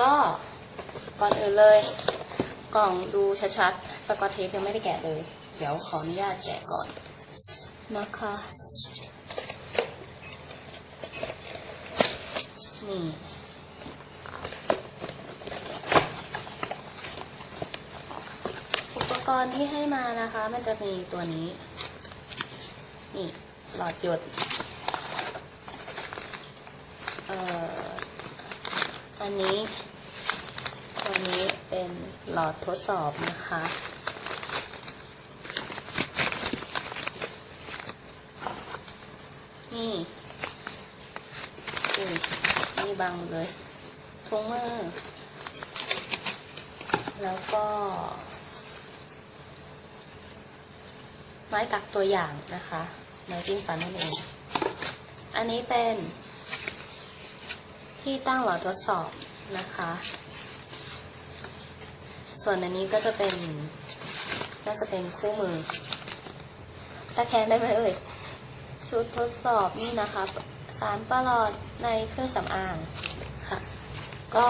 ก็ก่อนอื่นเลย กล่องดูชัดๆสกอตเทปยังไม่ได้แกะเลย เดี๋ยวขออนุญาตแกะก่อนนะคะนี่อุปกรณ์ที่ให้มานะคะ มันจะมีตัวนี้ นี่ หลอดหยดเอ่ออันนี้ ตัวนี้เป็นหลอดทดสอบนะคะ นี่อุ้ยนี่บังเลยถุงมือ แล้วก็ ไม้ตักตัวอย่างนะคะ ไม้จิ้มฟันนั่นเอง อันนี้เป็นที่ตั้งหลอดทดสอบนะคะ ส่วนอันนี้ก็จะเป็น น่าจะเป็นคู่มือตะแคงได้ไหมเอ่ย ชุดทดสอบนี่นะคะ สารประหลอดในเครื่องสำอางค่ะ ก็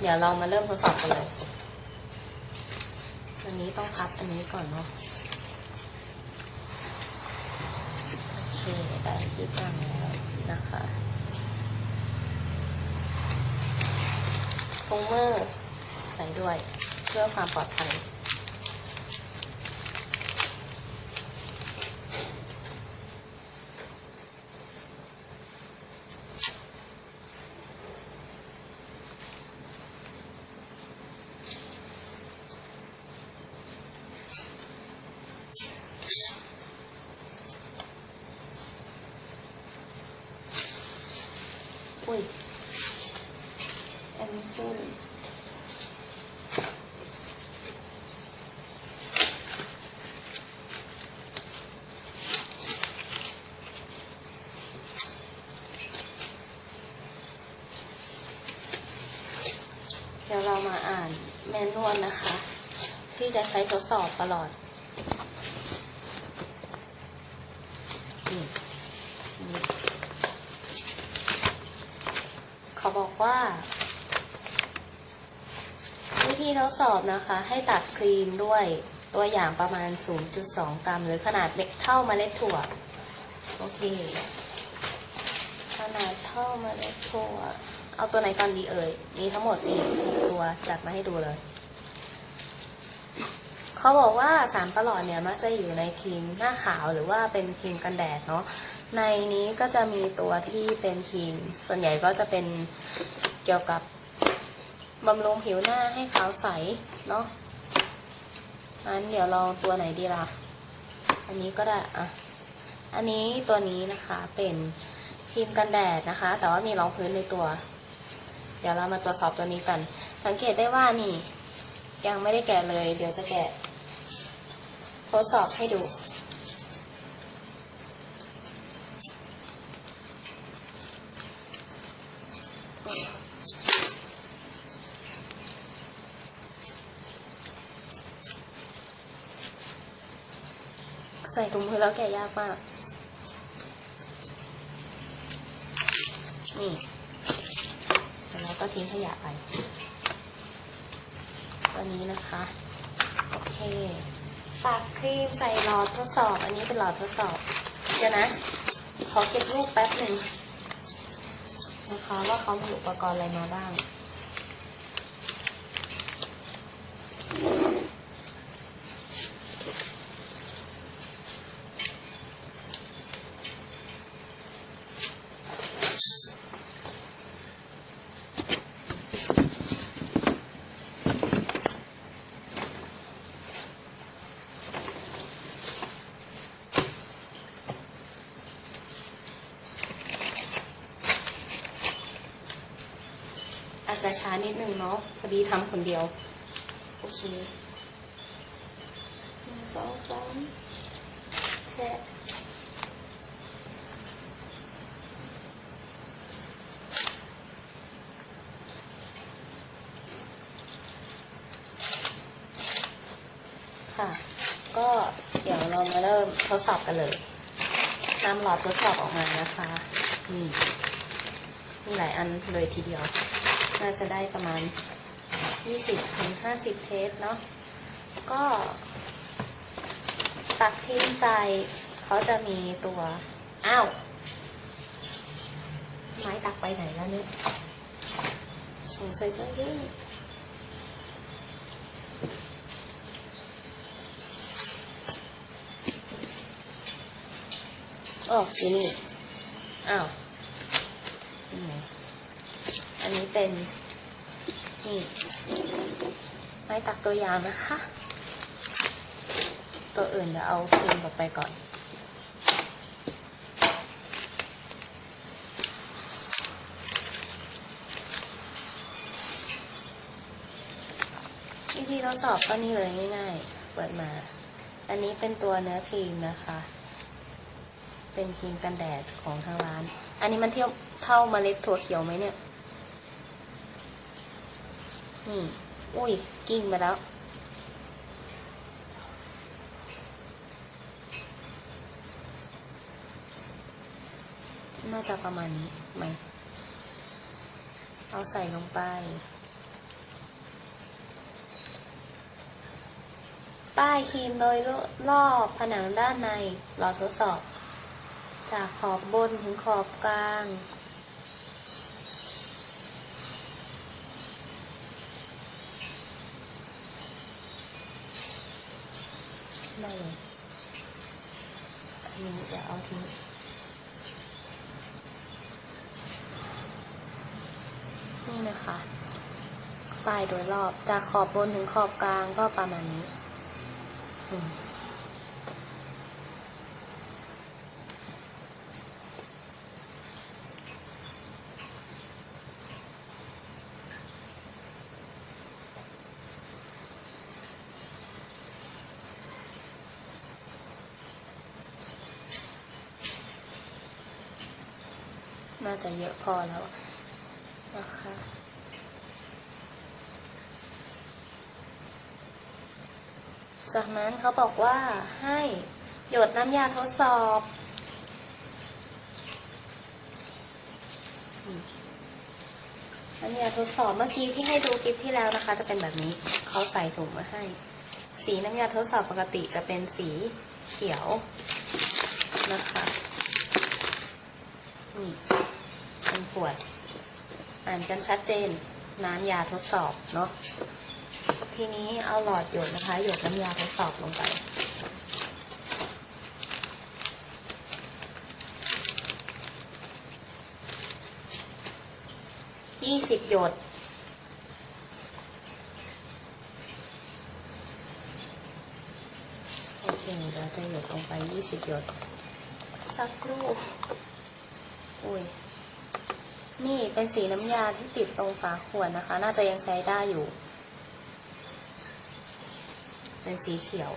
เดี๋ยวเรามาเริ่มทดสอบกันเลยวันนี้ต้องพับอันนี้ก่อนเนาะโอเคได้ที่ตั้งแล้วนะคะถุงมือ ใส่ด้วย เพื่อความปลอดภัยอันนี้คือเดี๋ยวเรามาอ่านแม นนวลนะคะ ที่จะใช้ทดสอบตลอดนี่นี่เขาบอกว่า วิธีทดสอบนะคะ ให้ตัดครีมด้วยตัวอย่างประมาณ 0.2 กรัม หรือขนาดเล็กเท่าเมล็ดถั่ว โอเค ขนาดเท่าเมล็ดถั่ว เอาตัวไหนก่อนดีเอ่ย มีทั้งหมดนี่ตัว จัดมาให้ดูเลย เขาบอกว่าสารประหลอดเนี่ยมักจะอยู่ในครีมหน้าขาวหรือว่าเป็นครีมกันแดดเนาะในนี้ก็จะมีตัวที่เป็นครีม ส่วนใหญ่ก็จะเป็นเกี่ยวกับบำรุงผิวหน้าให้ขาวใสเนาะงั้นเดี๋ยวลองตัวไหนดีล่ะ อันนี้ก็ได้อะอันนี้ตัวนี้นะคะเป็นครีมกันแดดนะคะ แต่ว่ามีรองพื้นในตัว เดี๋ยวเรามาตรวจสอบตัวนี้กัน สังเกตได้ว่านี่ยังไม่ได้แกะเลย เดี๋ยวจะแกะ ทดสอบให้ดู ใส่ถุงมือแล้วแกะยากมาก นี่แล้วก็ทิ้งขยะไป ตัวนี้นะคะ โอเค ปากครีมใส่หลอดทดสอบ อันนี้เป็นหลอดทดสอบ เดี๋ยวนะ ขอเก็บรูปแป๊บหนึ่งนะคะว่าเขามีอุปกรณ์อะไรมาบ้าง จจะช้านิดนึงเนาะพอดีทำคนเดียว โอเคหนึ่งสองสามแชะค่ะ ก็เดี๋ยวเรามาเริ่มทดสอบกันเลยนำหลอดทดสอบออกมานะคะ นี่ มีหลายอันเลยทีเดียว น่าจะได้ประมาณ 20ถึง50 เทสเนาะ ก็ ตักทิ้งใส่เขาจะมีตัว อ้าว ไม้ตักไปไหนแล้วเนี่ยสงสัยจะยืดโอ้อยู่นี่ อ้าวนี่ อันนี้เป็นนี่ไม้ตักตัวยาวนะคะ ตัวอื่นเดี๋ยวเอาครีมออกไปก่อนวิธีทดสอบก็นี่เลยง่ายๆ เปิดมา อันนี้เป็นตัวเนื้อครีมนะคะ เป็นครีมกันแดดของทางร้าน อันนี้มันเทียบเท่าเมล็ดถั่วเขียวไหมเนี่ย นี่ อุ้ย กิ้งไปแล้ว น่าจะประมาณนี้ไหม เอาใส่ลงไป ป้ายครีมโดยรอบผนังด้านในรอทดสอบ จากขอบบนถึงขอบกลาง ได้เลยอันนี้เดี๋ยวเอาทิ้งนี่นะคะป้ายโดยรอบจากขอบบนถึงขอบกลางก็ประมาณนี้ อืม น่าจะเยอะพอแล้วนะคะจากนั้นเขาบอกว่าให้หยดน้ำยาทดสอบ น้ำยาทดสอบเมื่อกี้ที่ให้ดูคลิปที่แล้วนะคะ จะเป็นแบบนี้เขาใส่ถุงมาให้ สีน้ำยาทดสอบปกติจะเป็นสีเขียวนะคะ นี่เป็น ขวด อ่านกันชัดเจน น้ำยาทดสอบเนาะทีนี้เอาหลอดหยดนะคะ หยดน้ำยาทดสอบลงไปยี่สิบหยด โอเคเราจะหยดลงไปยี่สิบหยด สักครู่ อุ้ย นี่เป็นสีน้ำยาที่ติดตรงฝาขวดนะคะ น่าจะยังใช้ได้อยู่ เป็นสีเขียว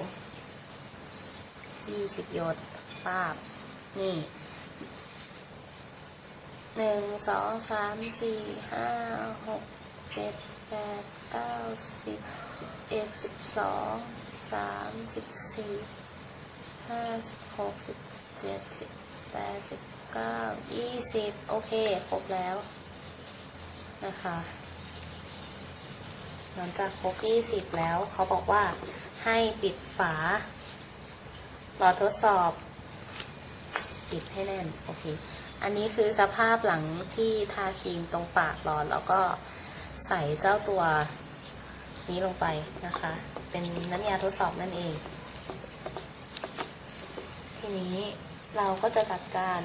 ยี่สิบหยดปาบ นี่หนึ่งสองสามสี่ห้าหกเจ็ดแปดเก้าสิบสิบเอ็ดสิบสองสามสิบสี่ห้าสิบหกสิบเจ็ดสิบแปดสิบ เก้ายี่สิบโอเค ครบแล้วนะคะ หลังจากครบ20แล้วเขาบอกว่าให้ปิดฝาหลอดทดสอบ ปิดให้แน่น โอเค อันนี้คือสภาพหลังที่ทาครีมตรงปากหลอดแล้วก็ใส่เจ้าตัวนี้ลงไปนะคะ เป็นน้ำยาทดสอบนั่นเอง ทีนี้เราก็จะจัดการ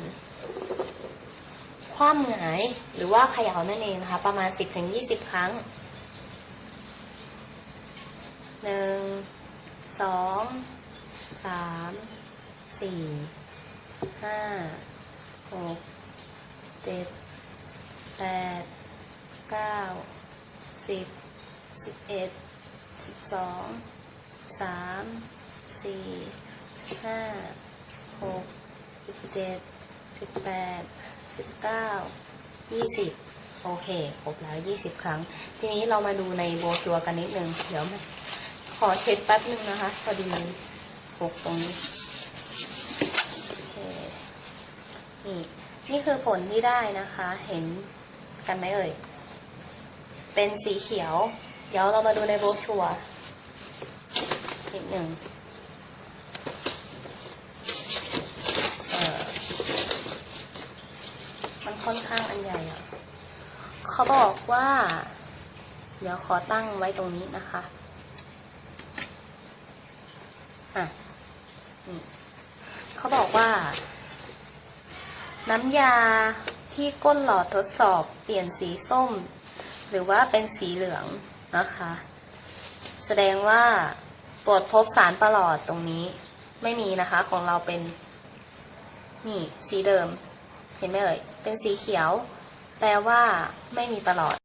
คว่ำหงายหรือว่าเขย่านั่นเองนะคะ ประมาณ 10-20 ครั้งหนึ่งสองสามสี่ห้าหกเจ็ดแปดเก้าสิบสิบเอ็ดสิบสองสามสี่ห้าหกเจ็ด สิบแปดสิบเก้ายี่สิบโอเคครบแล้วยี่สิบครั้ง ทีนี้เรามาดูในโบชัวกันนิดนึง เดี๋ยวขอเช็ดแป๊บนึงนะคะ พอดีหกตรงนี้โอเคนี่นี่คือผลที่ได้นะคะ เห็นกันไหมเอ่ย เป็นสีเขียว เดี๋ยวเรามาดูในโบชัวนิดหนึ่งเอ่อมันค่ อนข้างอันใหญ่อะเขาบอกว่า เดี๋ยวขอตั้งไว้ตรงนี้นะคะอะนี่เขาบอกว่า น้ำยาที่ก้นหลอดทดสอบเปลี่ยนสีส้ม หรือว่าเป็นสีเหลืองนะคะ แสดงว่าตรวจพบสารประหลอดตรงนี้ไม่มีนะคะ ของเราเป็น นี่ สีเดิม เห็นไหมเอ่ยเป็นสีเขียว แปลว่า ไม่มีประหลอด